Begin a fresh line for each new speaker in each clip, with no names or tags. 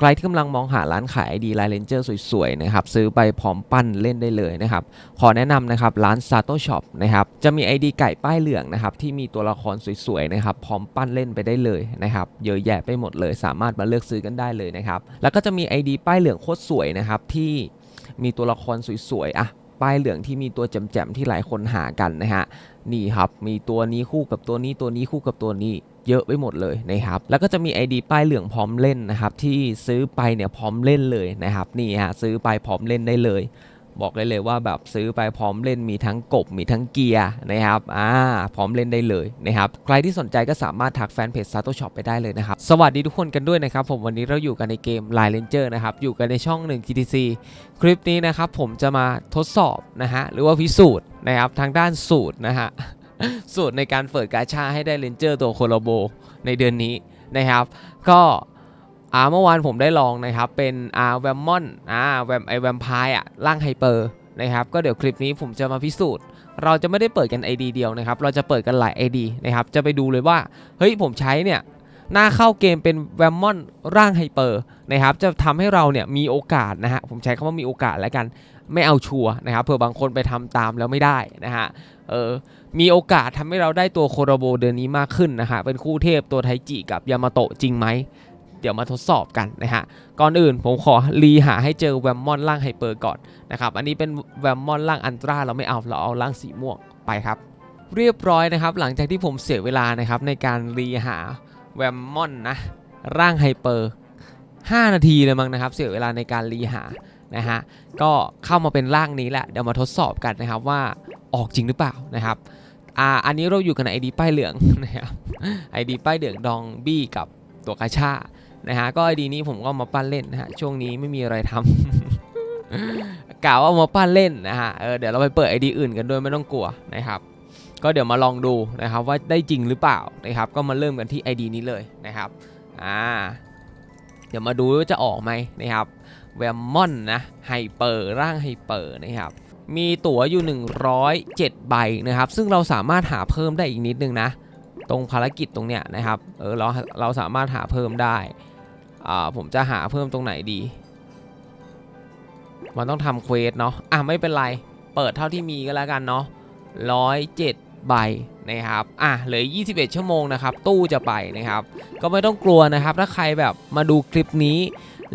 ใครที่กำลังมองหาร้านขาย ID ลายเลนเจอร์สวยๆนะครับซื้อไปพร้อมปั้นเล่นได้เลยนะครับขอแนะนำนะครับร้าน Sato Shop นะครับจะมี ID ไก่ป้ายเหลืองนะครับที่มีตัวละครสวยๆนะครับพร้อมปั้นเล่นไปได้เลยนะครับเยอะแยะไปหมดเลย สามารถมาเลือกซื้อกันได้เลยนะครับแล้วก็จะมี ID ป้ายเหลืองโคตรสวยนะครับที่มีตัวละครสวยๆอะ ป้ายเหลืองที่มีตัวแจมๆที่หลายคนหากันนะฮะนี่ครับมีตัวนี้คู่กับตัวนี้ตัวนี้คู่กับตัวนี้เยอะไปหมดเลยนะครับ แล้วก็จะมี ID ป้ายเหลืองพร้อมเล่นนะครับ ที่ซื้อไปเนี่ยพร้อมเล่นเลยนะครับ นี่ฮะซื้อไปพร้อมเล่นได้เลย บอกได้เลยว่าแบบซื้อไปพร้อมเล่นมีทั้งกบมีทั้งเกียร์นะครับอ่าพร้อมเล่นได้เลยนะครับใครที่สนใจก็สามารถทักแฟนเพจ Sato Shop ไปได้เลยนะครับสวัสดีทุกคนกันด้วยนะครับผมวันนี้เราอยู่กันในเกม Line Ranger นะครับอยู่กันในช่อง 1 GTC คลิปนี้นะครับผมจะมาทดสอบนะฮะหรือว่าพิสูจน์นะครับทางด้านสูตรนะฮะสูตรในการเปิดกาชาให้ได้เลนเจอร์ตัวโคโลโบในเดือนนี้นะครับ ก็ อ่าเมื่อวานผมได้ลองนะครับเป็นอ่าแวมมอนอ่าแวมไอแวมพร์อะร่างไฮเปอร์นะครับก็เดี๋ยวคลิปนี้ผมจะมาพิสูจน์ เราจะไม่ได้เปิดกัน ID เดียวนะครับเราจะเปิดกันหลาย ID นะครับจะไปดูเลยว่าเฮ้ยผมใช้เนี่ยหน้าเข้าเกมเป็นแวมมอนร่างไฮเปอร์นะครับจะทำให้เราเนี่ยมีโอกาสนะฮะผมใช้คำว่ามีโอกาสแล้วกันไม่เอาชัวร์นะครับเผื่อบางคนไปทำตามแล้วไม่ได้นะฮะเออมีโอกาสทำให้เราได้ตัวโคโรโบเดือนนี้มากขึ้นนะฮะเป็นคู่เทพตัวไทจิกับยามาโตะจริงไหม เดี๋ยวมาทดสอบกันนะฮะ ก่อนอื่นผมขอรีหาให้เจอแวมมอนร่างไฮเปอร์ก่อนนะครับ อันนี้เป็นแวมมอนร่างอันตราเราไม่เอาเราเอาร่างสีม่วงไปครับ เรียบร้อยนะครับ หลังจากที่ผมเสียเวลานะครับในการรีหาแวมมอนนะร่างไฮเปอร์5นาทีเลยมั้งนะครับ เสียเวลาในการรีหานะฮะก็เข้ามาเป็นร่างนี้แหละเดี๋ยวมาทดสอบกันนะครับว่าออกจริงหรือเปล่านะครับอ่าอันนี้เราอยู่กันในไอดีป้ายเหลืองนะครับไอดีป้ายเหลืองดองบี้กับตัวกาชา นะฮะก็ไอดีนี้ผมก็มาปั้นเล่นนะฮะช่วงนี้ไม่มีอะไรทำกล่าวว่ามาปั้นเล่นนะฮะเออเดี๋ยวเราไปเปิดไอดีอื่นกันด้วยไม่ต้องกลัวนะครับก็เดี๋ยวมาลองดูนะครับว่าได้จริงหรือเปล่านะครับ ก็มาเริ่มกันที่ ID นี้เลยนะครับอ่าเดี๋ยวมาดูว่าจะออกไหมนะครับแวมมอนนะไฮเปอร์ร่างไฮเปอร์นะครับมีตั๋วอยู่ 107 ใบนะครับ ซึ่งเราสามารถหาเพิ่มได้อีกนิดนึงนะ ตรงภารกิจตรงเนี้ยนะครับเออเราเราสามารถหาเพิ่มได้ ผมจะหาเพิ่มตรงไหนดี มันต้องทำเควสเนาะอะไม่เป็นไร เปิดเท่าที่มีก็แล้วกันเนาะ107ใบนะครับ อะ เหลือ 21 ชั่วโมงนะครับ ตู้จะไปนะครับ ก็ไม่ต้องกลัวนะครับ ถ้าใครแบบมาดูคลิปนี้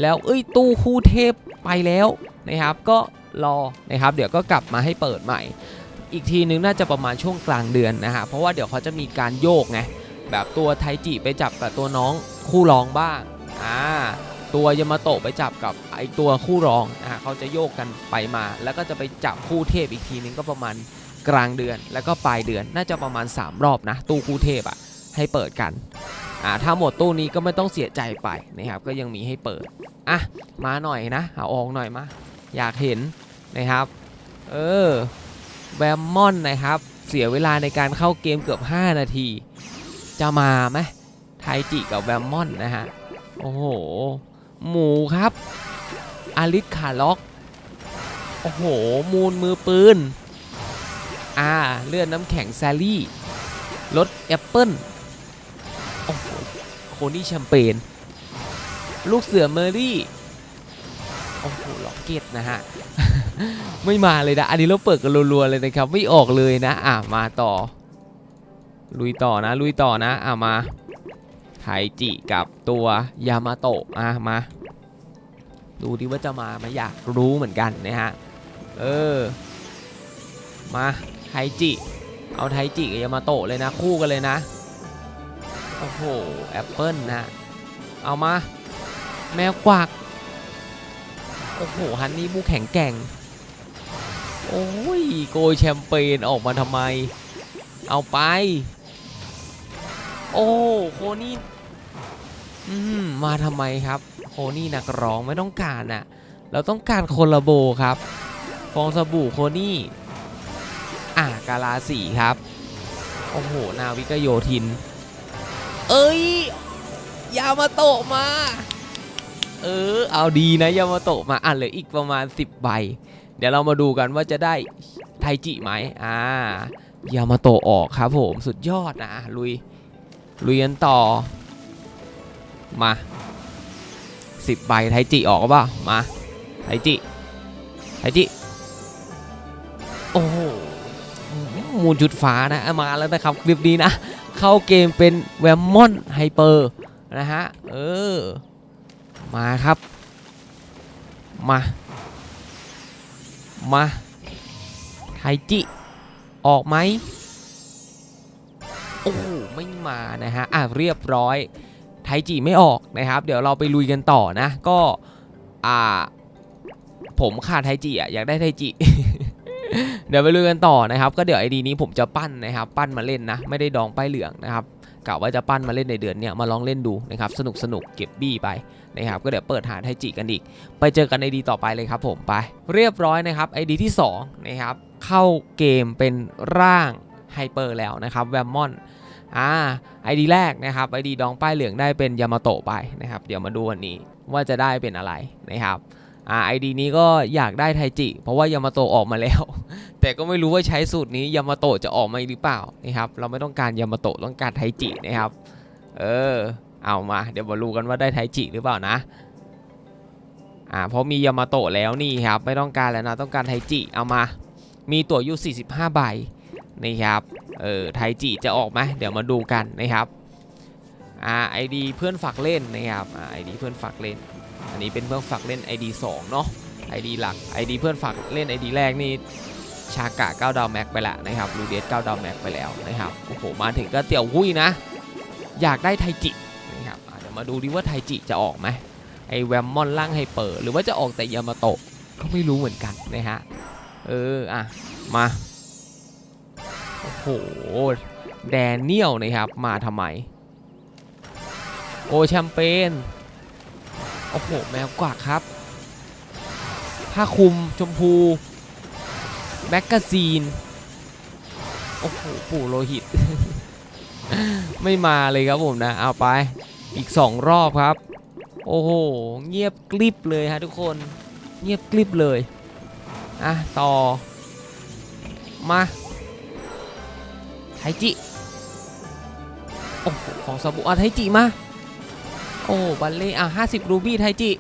แล้วเอ้ย ตู้คู่เทพไปแล้วนะครับ ก็รอนะครับ เดี๋ยวก็กลับมาให้เปิดใหม่ อีกทีนึงน่าจะประมาณช่วงกลางเดือนนะฮะ เพราะว่าเดี๋ยวเขาจะมีการโยกไง แบบตัวไทจิไปจับกับตัวน้องคู่รองบ้าง อ่าตัวยามาโตะไปจับกับไอตัวคู่รองนะฮะเขาจะโยกกันไปมา แล้วก็จะไปจับคู่เทพอีกทีนึงก็ประมาณกลางเดือน แล้วก็ปลายเดือนน่าจะประมาณ 3 รอบนะ ตู้คู่เทพอะให้เปิดกันอ่าถ้าหมดตู้นี้ก็ไม่ต้องเสียใจไปนะครับก็ยังมีให้เปิดอะมาหน่อยนะเอาออกหน่อยมาอยากเห็นนะครับเออแวมมอนนะครับ เสียเวลาในการเข้าเกมเกือบ 5 นาที จะมาไหมไทจิกับแวมมอนนะฮะ โอ้โห หมูครับ อาริสคาล็อก โอ้โห มูลมือปืน อ่า เลื่อนน้ำแข็งแซลลี่ รถแอปเปิลโอ้โห โคนี่แชมเปญ ลูกเสือเมอรี่ โอ้โห ล็อกเก็ตนะฮะ ไม่มาเลยนะ อันนี้เราเปิดกันรัวๆเลยนะครับ ไม่ออกเลยนะ อะมาต่อ ลุยต่อนะ ลุยต่อนะ อะมา ไทจิกับตัวยามาโตะอะมา ดูดิว่าจะมาไหมอยากรู้เหมือนกันนะฮะ เออ มาไทจิ เอาไทจิกับยามาโตะเลยนะ คู่กันเลยนะ โอ้โหแอปเปิลนะเอามา แมวกวัก โอ้โหฮันนี่บูแข็งแกร่ง โอ้ยโกยแชมเปญออกมาทำไม เอาไป โอ้โคนี่ อืมมาทำไมครับโคนี่นักร้องไม่ต้องการอะเราต้องการโคลาโบครับ ฟองสบู่โคนี่อ่ากาลาสีครับ โอ้โห นาวิกโยธิน เอ้ย ยามาโตะมา เออ เอาดีนะ ยามาโตะมาอะเหลืออีกประมาณ 10 ใบ เดี๋ยวเรามาดูกันว่าจะได้ไทจิไหมอ่ายามาโตะออกครับผม สุดยอดนะ ลุย ลุยกันต่อ มา10ใบไทจิออกป่ามาไทจิไทจิโอ้หมูลจุดฟ้านะมาแล้วนะครับคลิปนี้นะ เข้าเกมเป็นแวมมอนไฮเปอร์นะฮะเออมาครับ มา มาไทจิ ออกไหมโอ้ไม่มานะฮะอะเรียบร้อย ไทจิไม่ออกนะครับ เดี๋ยวเราไปลุยกันต่อนะ ก็อ่าผมขาดไทจิอะอยากได้ไทจิ เดี๋ยวไปลุยกันต่อนะครับ ก็เดี๋ยวไอดีนี้ผมจะปั้นนะครับ ปั้นมาเล่นนะ ไม่ได้ดองป้ายเหลืองนะครับกะว่าจะปั้นมาเล่นในเดือนเนี้ยมาลองเล่นดูนะครับสนุกสนุกเก็บบี้ไปนะครับก็เดี๋ยวเปิดหาไทจิกันอีก ไปเจอกันไอดีต่อไปเลยครับผมไปเรียบร้อยนะครับไอดีที่2นะครับเข้าเกมเป็นร่างไฮเปอร์แล้วนะครับแวมมอน อ่าไอดีแรกนะครับไอดีดองป้ายเหลืองได้เป็นยามาโตะไปนะครับ เดี๋ยวมาดูวันนี้ว่าจะได้เป็นอะไรนะครับอ่าไอดีนี้ก็อยากได้ไทจิ เพราะว่ายามาโตะออกมาแล้ว แต่ก็ไม่รู้ว่าใช้สูตรนี้ยามาโตะจะออกมาหรือเปล่านะครับ เราไม่ต้องการยามาโตะต้องการไทจินะครับ เออ เอามา เดี๋ยวมารู้กันว่าได้ไทจิหรือเปล่านะอ่าเพราะมียามาโตะแล้วนี่ครับ ไม่ต้องการแล้วนะ ต้องการไทจิเอามา มีตั๋วอยู่ 45 ใบ นี่ครับเออไทจิจะออกไหมเดี๋ยวมาดูกันนะครับอ่าไอดีเพื่อนฝากเล่นนะครับอ่าไอดีเพื่อนฝากเล่น อันนี้เป็นเพื่อนฝากเล่น ID 2เนาะ ID หลัก ID เพื่อนฝากเล่น ID แรกนี่ชากะ9ดาวแม็กไปล้วนะครับลูเดส9ดาวแม็กไปแล้วนะครับโอ้โหมาถึงก็เตี่ยวหุ้ยนะ อยากได้ไทจินะครับเดี๋ยวมาดูดิว่าไทจิจะออกไหมไอแวมมอนล่างไฮเปอร์หรือว่าจะออกแต่ยามาโตะก็ไม่รู้เหมือนกันนะฮะเอออะมา โอ้โห แดเนียลนะครับ มาทำไม โอแชมเปญ โอ้โห แมวกวักครับ ผ้าคลุมชมพู แมกกาซีน โอ้โห ปู่โลหิต ไม่มาเลยครับผมนะ เอาไป อีก2รอบครับ โอ้โห เงียบกริบเลยฮะทุกคน เงียบกริบเลย อะ ต่อ มา ไทจิ โอ้โหฟองสบู่อะไทจิมา โอ้บัลเล่อะ50รูบี้ไทจิ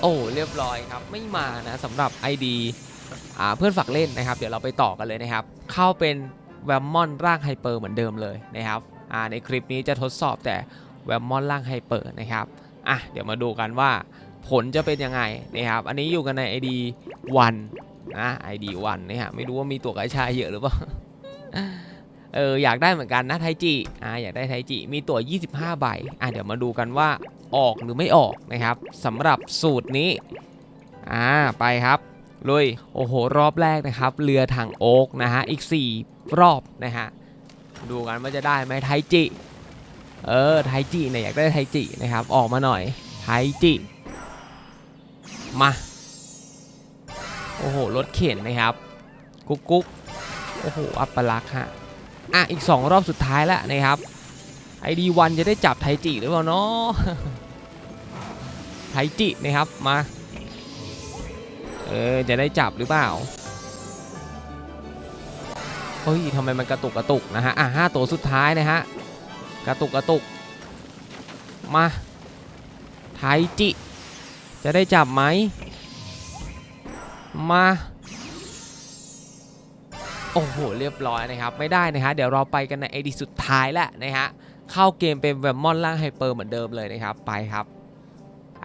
โอ้เรียบร้อยครับไม่มานะสำหรับ ID อ่าเพื่อนฝากเล่นนะครับ เดี๋ยวเราไปต่อกันเลยนะครับ เข้าเป็นแวมมอนร่างไฮเปอร์เหมือนเดิมเลยนะครับอ่าในคลิปนี้จะทดสอบแต่แวมมอนร่างไฮเปอร์นะครับอะเดี๋ยวมาดูกันว่าผลจะเป็นยังไงนะครับ อันนี้อยู่กันใน ID 1นะ ID 1นะฮะไม่รู้ว่ามีตัวกระชายเยอะหรือเปล่าเอออยากได้เหมือนกันนะไทจิอ่าอยากได้ไทจิมีตัว25 ใบอะเดี๋ยวมาดูกันว่าออกหรือไม่ออกนะครับสำหรับสูตรนี้อ่าไปครับลุยโอ้โหรอบแรกนะครับ เรือถังโอ๊กนะฮะอีก 4 รอบนะฮะดูกันว่าจะได้ไหมไทจิเออไทจิเนี่ยอยากได้ไทจินะครับออกมาหน่อยไทจิมา โอ้โห รถเข็นนะครับ กุ๊กกุ๊กโอ้โห อัปลักษ์ฮะ อะ อีก 2 รอบสุดท้ายแล้วนะครับไอดีวันจะได้จับไทจิหรือเปล่าเนาะไทจินะครับ มา เออ จะได้จับหรือเปล่า เฮ้ยทำไมมันกระตุกกระตุกนะฮะ อะห้าตัวสุดท้ายนะฮะ กระตุกกระตุก มา ไทจิ จะได้จับไหม มา โอ้โห เรียบร้อยนะครับ ไม่ได้นะฮะ เดี๋ยวเราไปกันใน ID สุดท้ายแล้วนะฮะ เข้าเกมเป็นแวมมอนล่างไฮเปอร์เหมือนเดิมเลยนะครับ ไปครับ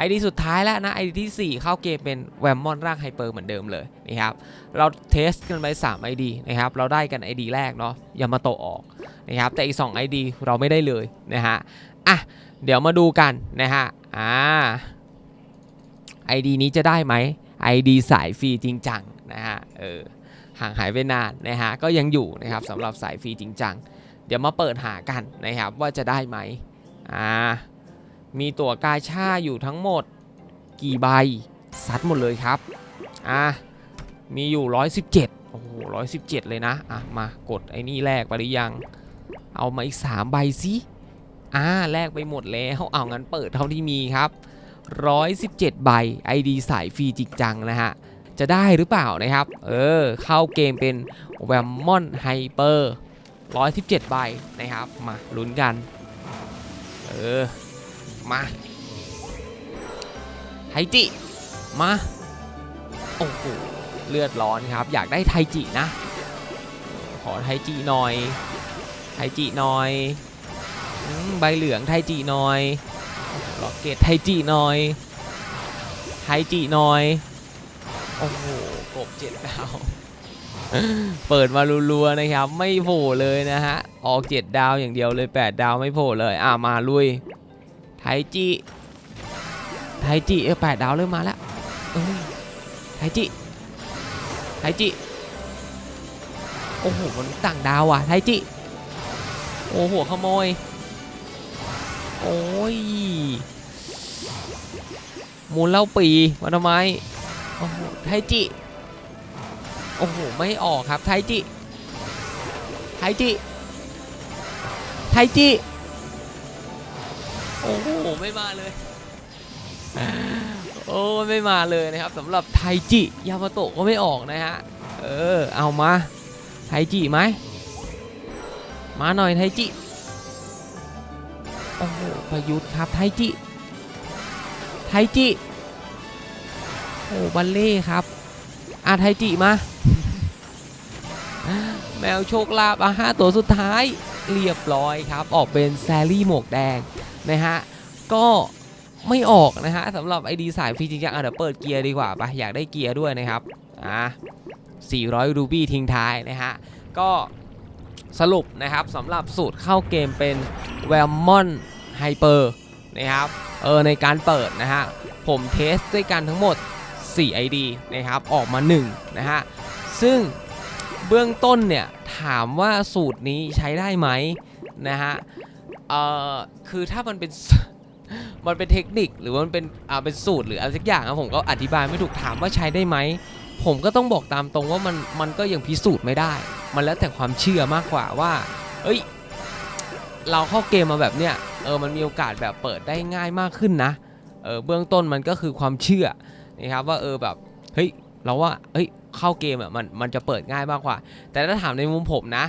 ID สุดท้ายแล้วนะ ID ที่ 4 เข้าเกมเป็นแวมมอนร่างไฮเปอร์เหมือนเดิมเลยนะครับเราเทสกันไป3 ID นะครับเราได้กัน ID แรกเนาะยามาโตออกนะครับแต่อีก 2 ID เราไม่ได้เลยนะฮะอะเดี๋ยวมาดูกันนะฮะอ่า ID นี้จะได้ไหม ID สายฟรีจริงจังนะฮะเออห่างหายไปนานนะฮะก็ยังอยู่นะครับสำหรับสายฟรีจริงจังเดี๋ยวมาเปิดหากันนะครับว่าจะได้ไหมอ่ามีตั๋วกาชาอยู่ทั้งหมดกี่ใบซัดหมดเลยครับอ่ามีอยู่ 117 โอ้โห 117 เลยนะ อะ มากดไอ้นี่แลกไปหรือยัง เอามาอีก 3 ใบสิ อ่า แลกไปหมดแล้ว เอางั้นเปิดเท่าที่มีครับ 117 ใบ ID สายฟรีจริงจังนะฮะ จะได้หรือเปล่านะครับ เออ เข้าเกมเป็นแวมมอนไฮเปอร์117 ใบนะครับ มาลุ้นกัน เออ มา ไทจิ มา โอ้โห เลือดร้อนครับ อยากได้ไทจินะ ขอไทจิหน่อย ไทจิหน่อย ใบเหลืองไทจิหน่อย ล็อกเกตไทจิหน่อย ไทจิหน่อย โอ้โห กบเจ็ดดาว เปิดมารัวๆนะครับ ไม่โผล่เลยนะฮะ ออก7ดดาวอย่างเดียวเลย8ดาวไม่โผล่เลย อ่ามาลุย ไทจิ ไทจิเออแปดดาวเริ่มมาแล้วไทจิไทจิ โอ้โห มันต่างดาวว่ะไทจิ โอ้โหขโมย โอ้ยมูลเล่าปีมาทำไมโอ้โหไทจิ โอ้โห ไม่ออกครับไทจิ ไทจิ ไทจิ โอ้โห ไม่มาเลย โอ้ไม่มาเลยนะครับสำหรับไทจิ ยามาโตะก็ไม่ออกนะฮะ เออ เอามา ไทจิไหม มาหน่อยไทจิ อ้โหประยุทธ์ครับไทจิ ไทจิ โอ้บัลเล่ครับอะไทจิมา แมวโชคลาภอะห้าตัวสุดท้ายเรียบร้อยครับ ออกเป็นแซรี่หมวกแดงนะฮะ ก็ไม่ออกนะฮะสำหรับไอดีสายฟรีจริงๆอะเดี๋ยวเปิดเกียร์ดีกว่าปะอยากได้เกียร์ด้วยนะครับ อะ400 รูบี้ทิ้งท้ายนะฮะ ก็สรุปนะครับสำหรับสูตรเข้าเกมเป็นแวลมอน ไฮเปอร์นะครับเออในการเปิดนะฮะผมเทสด้วยกันทั้งหมด 4 ID นะครับออกมา 1 นะฮะ ซึ่งเบื้องต้นเนี่ยถามว่าสูตรนี้ใช้ได้ไหมนะฮะเอ่อคือถ้ามันเป็นมันเป็นเทคนิคหรือมันเป็นอ่าเป็นสูตรหรืออะไรสักอย่างอะผมก็อธิบายไม่ถูกถามว่าใช้ได้ไหม ผมก็ต้องบอกตามตรงว่ามันมันก็ยังพิสูจน์ไม่ได้ มันแล้วแต่ความเชื่อมากกว่าว่า เอ้ย เราเข้าเกมมาแบบเนี้ย เออมันมีโอกาสแบบเปิดได้ง่ายมากขึ้นนะเออเบื้องต้นมันก็คือความเชื่อนะครับว่าเออแบบเฮ้ยเราว่าเฮ้ยเข้าเกมอะมันมันจะเปิดง่ายมากกว่า แต่ถ้าถามในมุมผมนะ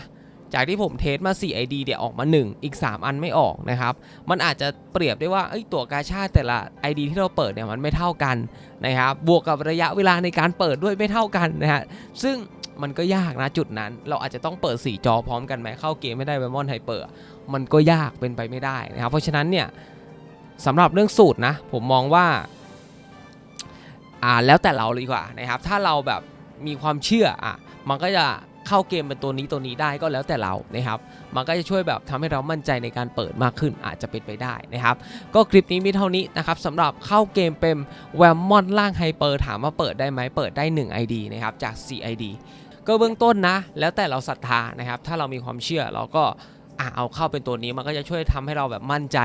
จากที่ผมเทสมา 4 ID เดี๋ยวออกมา 1 อีก 3 อันไม่ออกนะครับ มันอาจจะเปรียบได้ว่าเอ้ยตัวกาชาดแต่ละ ID ที่เราเปิดเนี่ยมันไม่เท่ากันนะครับ บวกกับระยะเวลาในการเปิดด้วยไม่เท่ากันนะฮะ ซึ่งมันก็ยากนะจุดนั้น เราอาจจะต้องเปิด 4 จอพร้อมกันไหมเข้าเกมไม่ได้เวมอนไฮเปอร์ มันก็ยากเป็นไปไม่ได้นะครับ เพราะฉะนั้นเนี่ยสำหรับเรื่องสูตรนะผมมองว่าอ่าแล้วแต่เราเลยดีกว่านะครับ ถ้าเราแบบมีความเชื่ออะมันก็จะ เข้าเกมเป็นตัวนี้ตัวนี้ได้ก็แล้วแต่เรานะครับมันก็จะช่วยแบบทำให้เรามั่นใจในการเปิดมากขึ้นอาจจะเป็นไปได้นะครับก็คลิปนี้มีเท่านี้นะครับสำหรับเข้าเกมเป็นแวมมอนล่างไฮเปอร์ถามว่าเปิดได้ไหมเปิดได้ 1 ID นะครับจาก 4 ID ก็เบื้องต้นนะ แล้วแต่เราศรัทธานะครับ ถ้าเรามีความเชื่อเราก็ อะเอาเข้าเป็นตัวนี้มันก็จะช่วยทำให้เราแบบมั่นใจ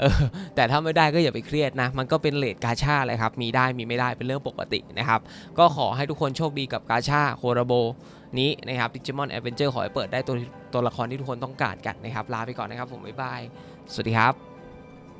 เออแต่ถ้าไม่ได้ก็อย่าไปเครียดนะ มันก็เป็นเลทกาชาเลยครับมีได้มีไม่ได้เป็นเรื่องปกตินะครับ ก็ขอให้ทุกคนโชคดีกับกาชาโคราโบนี้นะครับดิจิมอนแอดเวนเจอร์ขอให้เปิดได้ตัวตัวละครที่ทุกคนต้องการกันนะครับ ลาไปก่อนนะครับผมบ๊ายบาย สวัสดีครับ